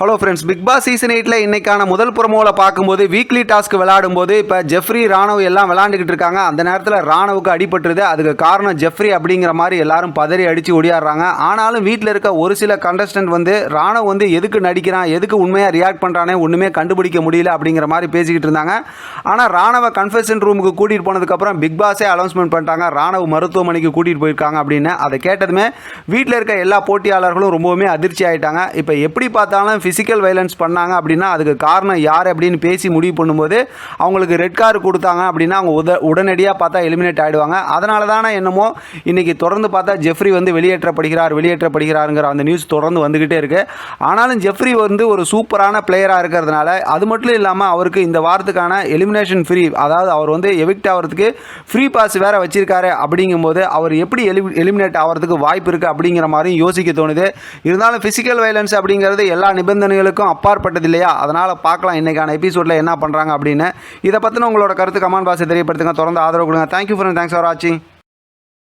Hello friends big boss season எயிட்டில் இன்றைக்கான முதல் புறமோவில் பார்க்கும்போது வீக்லி டாஸ்க் விளையாடும் போது இப்போ ஜெஃப்ரி ராணவ் எல்லாம் விளாண்டுக்கிட்டு இருக்காங்க. அந்த நேரத்தில் ராணவுக்கு அடிபட்டுருது. அதுக்கு காரணம் ஜெஃப்ரி அப்படிங்கிற மாதிரி எல்லாரும் பதறி அடித்து ஒடியாடுறாங்க ஆனாலும் வீட்டில் இருக்க ஒரு சில கண்டஸ்டன்ட் வந்து ராணவ் வந்து எதுக்கு நடிக்கிறான் எதுக்கு உண்மையாக ரியாக்ட் பண்ணுறானே ஒன்றுமே கண்டுபிடிக்க முடியல அப்படிங்கிற மாதிரி பேசிக்கிட்டு இருந்தாங்க. ஆனால் ராணவ கன்ஃபெஷன் ரூமுக்கு கூட்டிகிட்டு போனதுக்கப்புறம் பிக் பாஸே அனௌன்ஸ்மெண்ட் பண்ணிட்டாங்க. ராணவ் மருத்துவமனைக்கு கூட்டிகிட்டு போயிருக்காங்க அப்படின்னு. அதை கேட்டதுமே வீட்டில் இருக்க எல்லா போட்டியாளர்களும் ரொம்பவுமே அதிர்ச்சி ஆகிட்டாங்க இப்போ எப்படி பார்த்தாலும் ஃபிசிக்கல் வைலன்ஸ் பண்ணாங்க அப்படின்னா அதுக்கு காரணம் யார் அப்படின்னு பேசி முடிவு பண்ணும்போது அவங்களுக்கு ரெட் கார்டு கொடுத்தாங்க அப்படின்னா அவங்க உத உடனடியாக பார்த்தா எலிமினேட் ஆகிடுவாங்க அதனால தானே என்னமோ இன்றைக்கி தொடர்ந்து பார்த்தா ஜெஃப்ரி வந்து வெளியேற்றப்படுகிறார் வெளியேற்றப்படுகிறாருங்கிற அந்த நியூஸ் தொடர்ந்து வந்துக்கிட்டே இருக்குது ஆனாலும் ஜெஃப்ரி வந்து ஒரு சூப்பரான பிளேயராக இருக்கிறதுனால அது மட்டும் இல்லாமல் அவருக்கு இந்த வாரத்துக்கான எலிமினேஷன் ஃப்ரீ அதாவது அவர் வந்து எவிக்ட் ஆகிறதுக்கு ஃப்ரீ பாஸ் வேறு வச்சிருக்காரு அப்படிங்கும்போது அவர் எப்படி எலி எலிமினேட் ஆகிறதுக்கு வாய்ப்பு இருக்குது அப்படிங்கிற மாதிரியும் யோசிக்க தோணுது. இருந்தாலும் ஃபிசிக்கல் வைலன்ஸ் அப்படிங்கிறது எல்லா நிபந்தனைகளுக்கும் அப்பாற்பட்டது இல்லையா அதனால் பார்க்கலாம் இன்றைக்கான எபிசோடில் என்ன பண்ணுறாங்க அப்படின்னு. இதை பற்றின உங்களோட கருத்து கமெண்ட் பாக்ஸை தெரியப்படுத்துங்க. தொடர்ந்து ஆதரவு கொடுங்க. தேங்க்யூ ஃபார் தேங்க்ஸ் ஃபார் வாட்சிங்